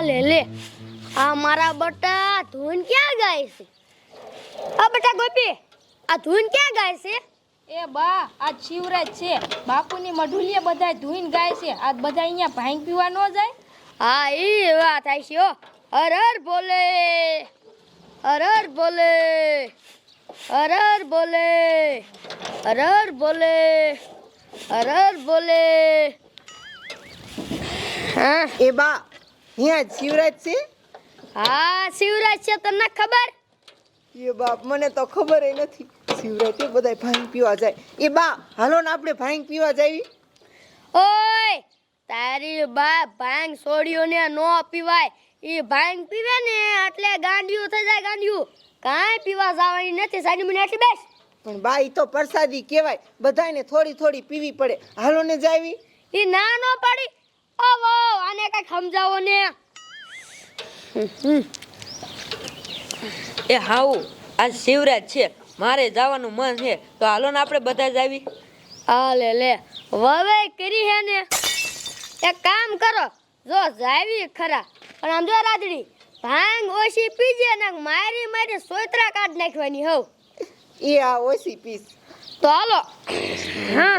આ લે લે આ મારા બટા ધૂન ક્યાં ગાય છે આ બટા ગોપી આ ધૂન ક્યાં ગાય છે એ બા આ શિવરાજ છે. બાપુની મઢુલીએ બધા ધૂન ગાય છે. આ બધા અહીંયા ભાંગ પીવા ન જાય? હા એ વાત થાય છે હો. હર હર બોલે. હર હર બોલે. હર હર બોલે. હર હર બોલે. હર હર બોલે. હા. એ બા અહીંયા શિવરાજ છે? હા શિવરાજ છે તને ખબર? એ બાપ મને તો ખબર નથી. શિવરાજ એ બધા ભાંગ પીવા જાય. એ બા હાલો ને આપણે ભાંગ પીવા જાવી. ઓય તારી બા ભાંગ છોડ્યોને નો પીવાય. એ ભાંગ પીવે ને એટલે ગાંડિયું થઈ જાય ગાંડિયું. કાંઈ પીવા જવાની નથી સાડી મને એટલી બેસ. પણ બા ઈ તો પ્રસાદી કહેવાય. બધાને થોડી થોડી પીવી પડે. હાલો ને જાવી. ઈ ના નો પડી. ઓ વો આને કઈ સમજાવો ને. એ હાઉ આજ શિવરાજ છે. મારે જવાનું મન છે. તો હાલો ને આપણે બધા જ આવી. હા લે લે. વવે કરી હે ને. એક કામ કરો જો જાવી ખરા. પણ આમ જો રાદડી ભાંગ ઓછી પીજે ને મારી મારી સોયત્રા કાઢ નાખવાની હવ એ આ ઓછી પીસ. તો હાલો. હા.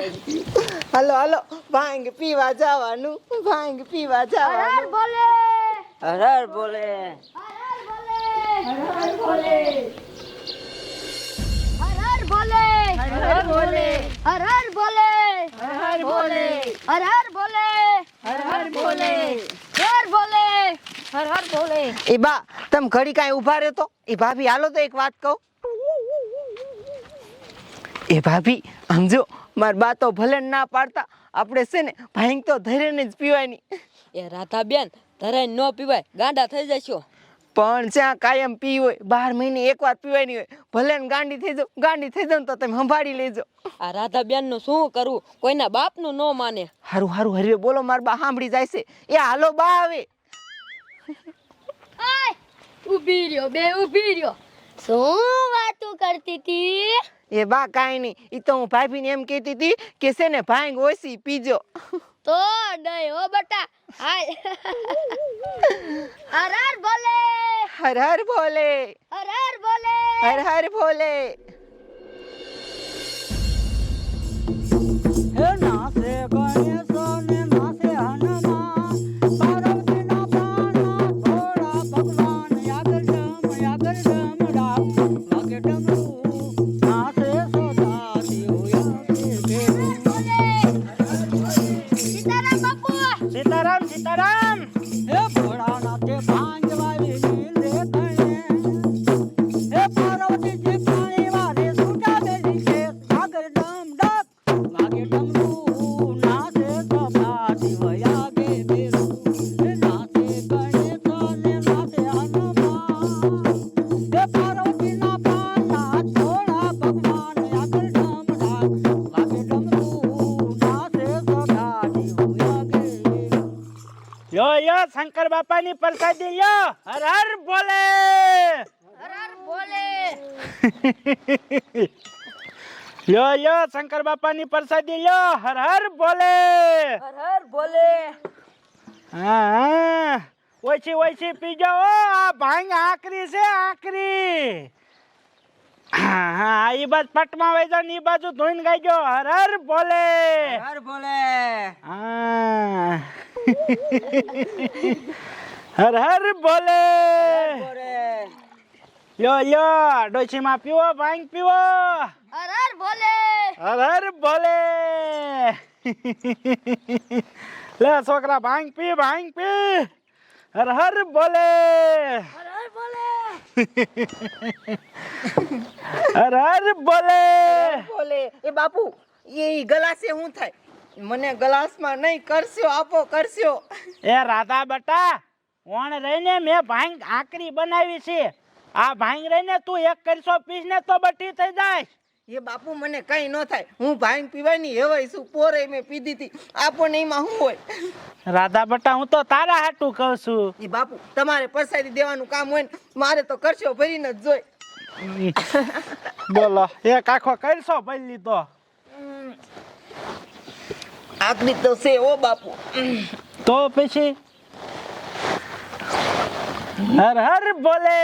હાલો હાલો, ભાંગ પીવા જવાનું, ભાંગ પીવા જવાનું. બોલે હર હર બોલે. હર બોલે હર હર બોલે હર હર બોલે હર હર બોલે હર હર બોલે હર હર બોલે હર હર બોલે હરર બોલે હર હર બોલે એ બા, તમે ઘડી કાંઈ ઊભા રહેતો એ ભાભી, હાલો તો એક વાત કહું. એ ભાભી, સમજો માર બા તો ભલે ના પાડતા. આપણે છે ને ભાઈ તો ધરીને જ પીવાની. એ રાધા બેન ધરાઈને ન પીવાય ગાંડા થઈ જશો. પણ જ્યાં કાયમ પી હોય બાર મહિને એકવાર પીવાની હોય ભલે ને ગાંડી થઈ જાવ ગાંડી થઈ જાવ ને તો તમે સંભાળી લેજો. આ રાધા બેનનું શું કરવું? કોઈના બાપનું ન માને. હારું હારું હરવે બોલો માર બા સાંભળી જાય છે. એ હાલો બા આવે. ઊભી રહ્યો બે ઊભી રહ્યો. શું વાતું કરતી હતી એ બા કાઈ નહીં. એ તો હું ભાભીને એમ કહેતી હતી કે છે ને ભાંગ ઓછી પીજો. તો ડય હો બટા. હાય હર હર બોલે. હર હર ભોલે હર હર બોલે. હર હર ભોલે હે નાસે ગણેશો સીતારામ સીતારામ! યો યો શંકર બાપાની પ્રસાદી યો હર હર બોલે. હર હર બોલે. યો યો શંકર બાપાની પ્રસાદી યો હર હર બોલે. હર હર બોલે. હા ઓછી ઓછી પીજો ઓ આ ભાંગ આકરી છે આકરી. હા ઈ બાજુ પટમાં વઈ જાવ ને ઈ બાજુ ધોઈને ગાઈજો હર હર બોલે હર બોલે હા હર હર બોલે યો યો ડોશીમાં પીવો ભાંગ પીવો. હર હર બોલે હર હર બોલે લે છોકરા ભાંગ પી ભાંગ પી. હર હર બોલે. હર હર બોલે. હર હર બોલે. બોલે. એ બાપુ એ ગલાસે શું થાય? મને ગ્લાસમાં નહીં કરશો આપો કરશો. એ રાધા બટા ઓણ રહીને મેં ભાંગ આકરી બનાવી છે. આ ભાંગ રહીને તું એક કરશો પીસ ને તો બટી થઈ જાય. એ બાપુ મને કઈ ન થાય. હું ભાઈ પીવાની હેવાય છું. પોરે મેં પીધી હતી. આપણને એમાં શું હોય? રાધા બટા હું તો તારા હાટું કહું છું. એ બાપુ તમારે પરસાદી દેવાનું કામ હોય ને મારે તો કરશો ભરીને જ જોઈ બોલો એક આખો કરશો ભરી લીધો. આકડી તો છે ઓ બાપુ. તો પછી? હર હર બોલે.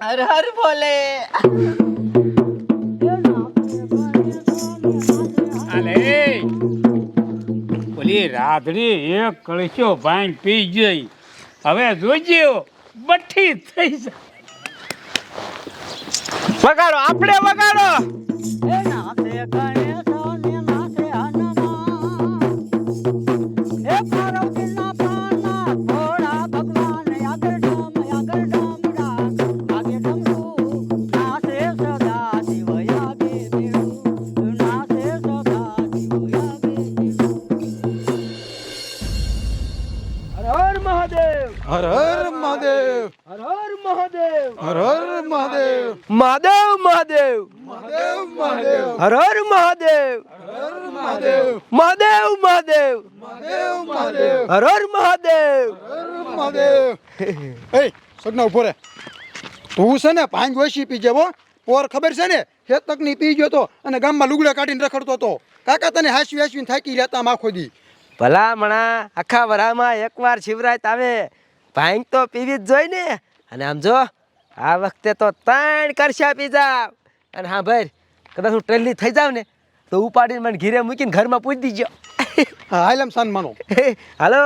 હર હર બોલે. ઓલી રાધડી એક કળશો ભાંગ પી ગઈ. હવે જોજો બઠી થઈ જાય. વગાડો આપણે વગાડો. એ સગના ઊભો રે. તું છે ને ભાંગ ઓછી પી જેવો પોર ખબર છે ને? હેતકની પી ગયો તો અને ગામમાં લુગડા કાઢીને રખડતો તો. કાકા તને હાસવી હાસવીને થાકી રહેતા આમ આખો દી. ભલામણા આખા વરામાં એકવાર શિવરાત આવે. ભાંગ તો પીવી જ જોઈ ને. અને આમ જો આ વખતે તો ત્રણ કરશા પી જાવ. અને હા ભાઈ કદાચ હું ટ્રેનલી થઈ જાવ ને તો ઉપાડીને મને ઘીરે મૂકીને ઘરમાં પૂછી દીજો. હાલમ સાન માનો. હાલો.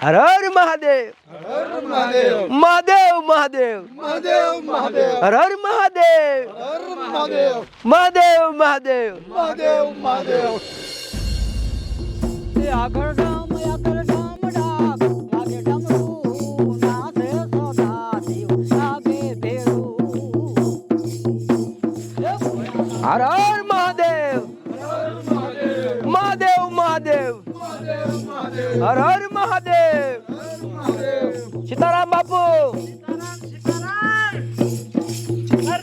હર હર મહાદેવ. હર મહાદેવ મહાદેવ. મહાદેવ મહાદેવ મહાદેવ હર હર મહાદેવ. હર મહાદેવ મહાદેવ. મહાદેવ મહાદેવ. મહાદેવ એ આગળ આગળ હર હર મહાદેવ. સીતારામ બાપુ. હર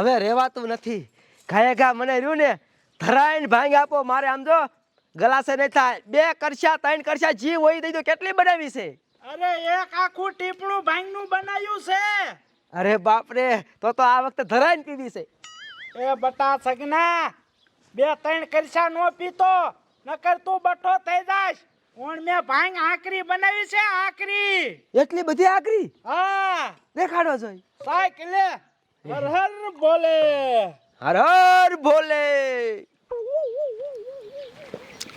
હવે રહેવાતું નથી. ઘાયે ઘા મને રહ્યું ને ધરાઈને ભાંગ આપો. મારે આમ જો ગલાસે નહીં થાય. બે કરશા ત્રણ કરશા જી હોય દઈ દો કેટલી બનાવી છે? અરે એક આખું ટીપણું ભાંગનું બનાવ્યું છે. અરે બાપ રે તો તો આ વખતે ધરાઈને પીવી છે. એ બટા સગના બે ત્રણ કરશા નો પીતો નકર તું બઠો થઈ જાશ ઓણ મેં ભાંગ આકરી બનાવી છે આકરી. એટલી બધી આકરી? હા. દેખાડો જોઈ. સાયકલે હર હર બોલે. હર હર ભોલે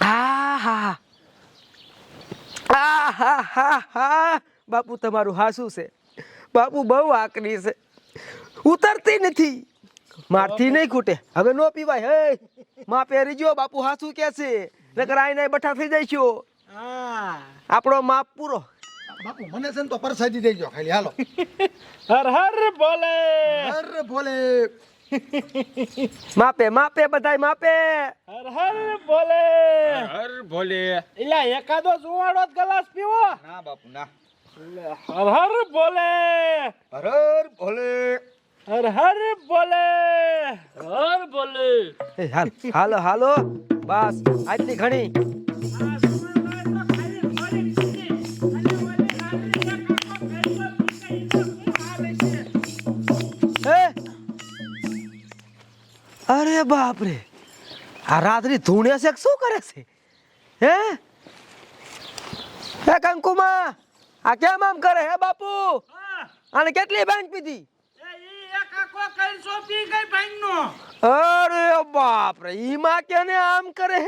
આ હા હા હા હા બાપુ તમારું હાસું છે. બાપુ બહુ આકરી છે. ઉતરતી નથી. મારથી નહીં ખૂટે. હવે નો પીવાય. હે. માં પહેરી જો બાપુ હાસું કે છે? નકર આઈને બઠા થઈ જઈશું. હા. આપણો માપ પૂરો. બાપુ મને છે ને તો પરસાદી દેજો ખાલી હાલો. હર હર બોલે. હર ભોલે માપે માપે બધાય માપે. હર હર બોલે. હર ભોલે એલા એકાદો સુવાડો ગ્લાસ પીવો. ના બાપુ ના. હર હર બોલે. હર હર ભોલે હર હર બોલે. હર બોલે. એ હાલ હાલો હાલો. બસ આટલી ઘણી. અરે બાપ રે આ રાત્રિ ધૂણ્યા છે શું કરે છે? હે? હે કંકુમા આ કેમ આમ કરે હે બાપુ? અને કેટલી બેંક પીધી? અરે બાપ રે ઈમાં કેને આમ કરે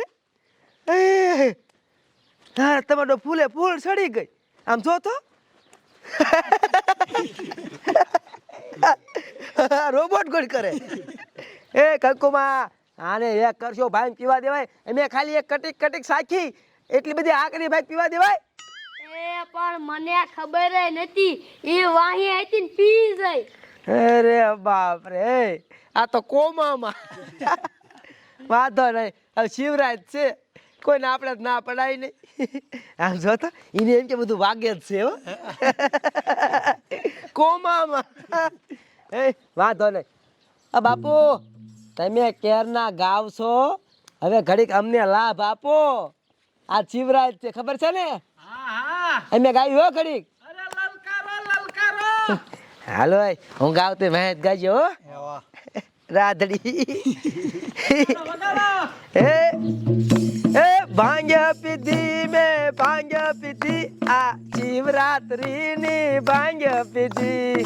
હા તમારો ફૂલે ફૂલ સડી ગઈ. આમ જો તો. રોબોટ ગોળ કરે. એ કંકુમા આને એક કરશો ભાઈ પીવા દેવાય. મેં ખાલી એક કટીક કટીક સાખી. એટલી બધી આકરી ભાઈ પીવા દેવાય. એ પણ મને ખબર નથી. એ વાહી હતી ને પી ગઈ અરે બાપ રે આ તો કોમામાં. વાંધો નહીં. હવે શિવરાજ છે. કોઈને આપણે જ ના પડાય નહીં આમ જો તો એને એમ કે બધું વાગે જ છે હો. કોમામાં. એ વાંધો નહીં. આ બાપુ તમે કેરના ગાવ છો? હવે ઘડીક અમને લાભ આપો. આ શિવરાજ છે ખબર છે ને? હા હા. અમે ગાયું હો ઘડીક. અરે લલકારો લલકારો. હાલો હું ગાવતે મહેત ગાજો હો. રાધડી. એ હે ભાંગ પીધી મેં ભાંગ પીધી. આ શિવરાત્રી ની ભાંગ પીધી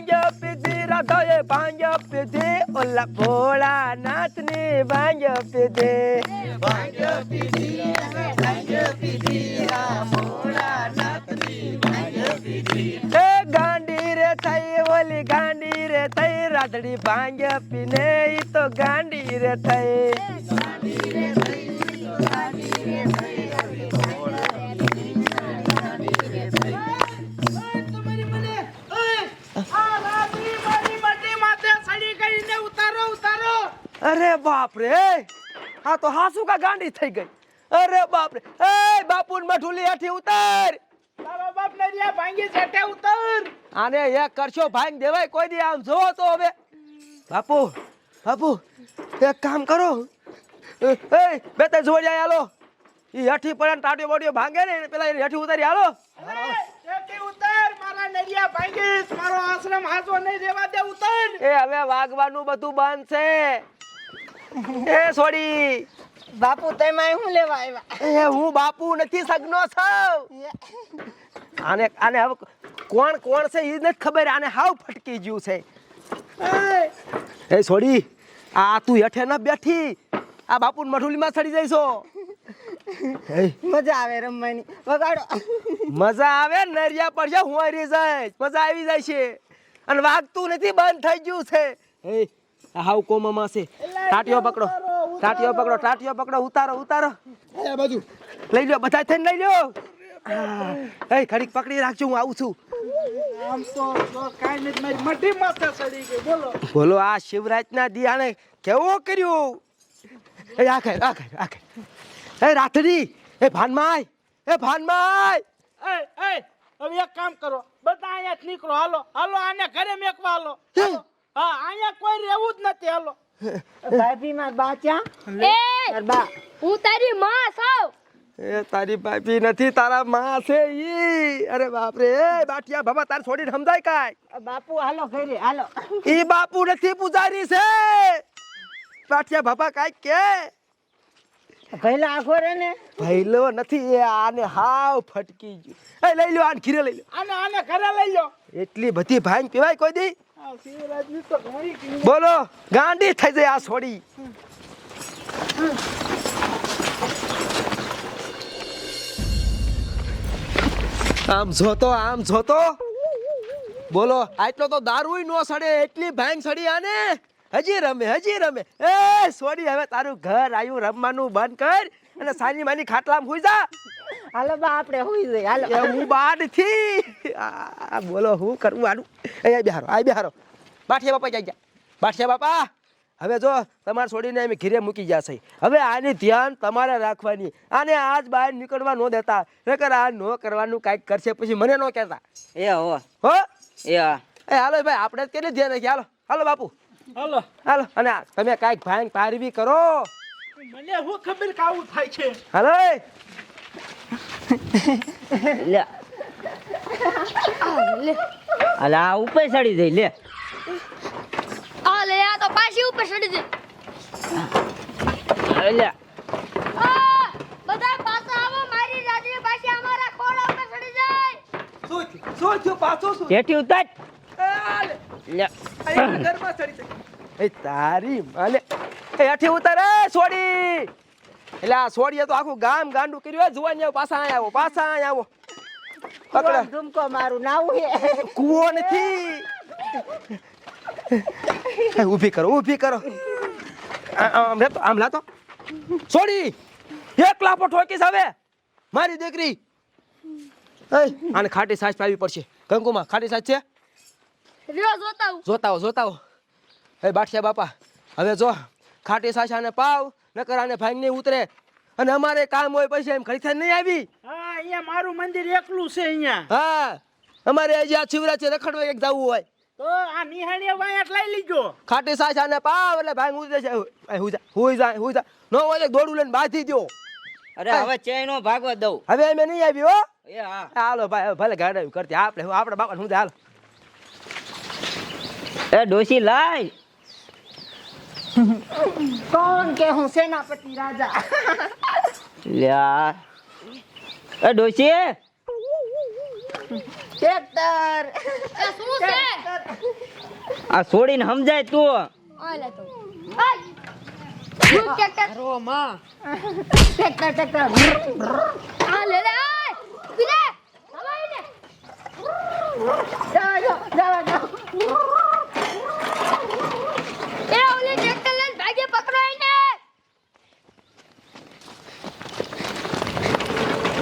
મેં ભાંગ પીધી આ ભોળાનાથની ભાંગ પીધી ભાંગ પીધી ભાંગ પીધી ઓલા ભોળાનાથની ભાંગ પીધી એ ગાંડી રે થઈ ઓલી ગાંડી રે થઈ રાધડી ભાંગ પીને ઈ તો ગાંડી રે થઈ. તમારી અરે બાપ રે હા તો હાસુ કા ગાંડી થઈ ગઈ. અરે બાપ રે એ બાપુન મઠુલી હેઠી ઉતાર. તારો બાપ નરિયા ભાંગી છેટે ઉતર. આને એ કરશો ભાંગ દેવાય કોઈ દી આમ જોવો તો હવે. બાપુ બાપુ એક કામ કરો. એ બે તે જોડી જોડિયા હાલો ઈ હેઠી પડે ને ટાટીઓ બોટીઓ ભાંગે ને પેલા એને હેઠી ઉતારી હાલો ઉતર મારા નરિયા ભાંગીશ. મારો આશ્રમ હાજો નહીં દેવા દે ઉતર. એ હવે વાગવાનું બધું બંધ છે. એ છોડી બાપુ તેમાં શું લેવા આવ્યા? એ હું બાપુ નથી સગનો છું. આને આને હવે કોણ કોણ છે એ નથી ખબર આને હાવ ફટકી ગયું છે. એ છોડી આ તું હેઠે ન બેઠી. આ બાપુ મઠુલીમાં ચડી જઈશો. મજા આવે રમવાની. વગાડો. મજા આવે નરિયા પડશે હું હરી જાય મજા આવી જાય છે અને વાગતું નથી બંધ થઈ ગયું છે. આ હાવ કોમામાં છે. ટાટિયો પકડો. ટાટિયો પકડો ટાટિયો પકડો ઉતારો ઉતારો. એ બાજુ. લઈ લ્યો બધા થઈને લઈ લ્યો. એ ખડીક પકડી રાખજો હું આવું છું. આમ તો તો કાંઈ નથી મારી મઢી માથે સડી ગઈ બોલો. બોલો આ શિવરાજના દિયાને કેવો કર્યું? એ આખે આખે આખે. એ રાતડી એ ભાનમાય એ ભાનમાય. એ એ હવે એક કામ કરો બધા અહીંયા નીકળો હાલો હાલો આને ઘરે મેકવા હાલો. હે? અહીંયા કોઈ રહેવું જ નથી હાલો. ભાભી માં બાચા એ બા. હું તારી માં છું. એ તારી ભાભી નથી તારા માં છે ઈ. અરે બાપ રે એ બાટિયા બાબા તાર છોડીને સમજાય કાય બાપુ હાલો ઘરે હાલો. ઈ બાપુ નથી પૂજારી છે. બાટિયા બાબા કાય કે. પહેલા આખો રે ને. ભઈલો નથી એ આને હાવ ફટકી ગયું. એ લઈ લો આને ખીરે લઈ લો આને આને ઘરે લઈ લો એટલી બધી ભાંગ પીવાય કોઈ દી? બોલો ગાંડી થઈ જાય આ છોડી. આમ જોતો આમ જોતો. બોલો આટલો તો દારૂ નો સડે એટલી ભાંગ સડી આને. હજી રમે હજી રમે. એ સોડી હવે તારું ઘર આવ્યું રમવાનું બંધ કર અને સાની માની ખાટલામાં હુઈ જા. હાલો બા આપણે હોઈ જઈએ હાલો. હું બાદથી આ બોલો હું કરવું આનું? એ આ બેહારો આ બિહારો. બાઠિયા બાપા જાય બાઠિયા બાપા હવે જો તમારે છોડીને અમે ઘીરે મૂકી જશે હવે આની ધ્યાન તમારે રાખવાની. આને આજ બહાર નીકળવા ન દેતા. નકર આ ન કરવાનું કાંઈક કરશે પછી મને ન કહેતા. એ હો. હો? એ હા. એ હાલો ભાઈ આપણે જ કેટલી ધ્યાન રાખીએ? હાલો હાલો બાપુ. હાલો. હાલો અને આ તમે કાંઈક ભાંગ પારવી કરો. મને શું ખબર કાવું થાય છે? હાલો. લે અલે આ ઉપર ચડી જઈ લે. આ લે આ તો પાછી ઉપર ચડી જઈ. લે. બધા પાછા આવો મારી રાત્રે પાછી અમારા ખોળા ઉપર ચડી જાય. શું? શું થયું? પાછું શું? હેઠી ઉતાર. લે. ઘરમાં ચડી જઈ એ તારી માલે એ હેઠી ઉતાર એ સોડી. એટલે આ સોડીએ તો આખું ગામ ગાંડું કર્યું જુવાન આવો પાછા અહીંયા આવો પાછા અહીંયા આવો. પકડો. ઝુમકો મારું નાવું હે. કૂવો નથી. એ, ઊભી કરો ઊભી કરો. આમ લે તો આમ લા તો સોડી એક લાપો ઠોકીશ હવે. મારી દીકરી. આને ખાટી સાસ પાવી પડશે. કંકુમાં ખાટી સાસ છે? જોતાવો જોતા આવું. જોતા હો બાઠિયા બાપા હવે જો ખાટી સાસ આને પાવ નકર આને ભાઈ નહીં ઉતરે. અને અમારે કામ હોય પછી એમ ખરીથા નહીં આવી? હા. અહીંયા મારું મંદિર એકલું છે અહીંયા. હા અમારે હજી આ શિવરાત્રી રખડવા એક જવું હોય. તો આ નિહાળીએ વાયા લઈ લીજો. ખાટી સાસા ને પાવ એટલે ભાઈ હું દેશે હું જા હું જા હું જા નો હોય દોડું લઈને બાંધી દો અરે હવે ચેનો ભાગવા દઉં. હવે મેં નહીં આવી હો. એ હા. હાલો ભાઈ ભલે ગાડા કરતી આપણે હું આપણે બાપા શું હાલો. એ ડોસી લાય. કોણ કે હું સેનાપતિ રાજા? લ્યા. એ ડોસી ટ્રેક્ટર. એ શું છે? આ છોડીને સમજાય તું. ઓલે તો. ટ્રેક્ટર? રો માં ટ્રેક્ટર ટ્રેક્ટર. આ લે લે આય. ઊભી રે. હવાઈ ને. જાઓ જાઓ જાઓ.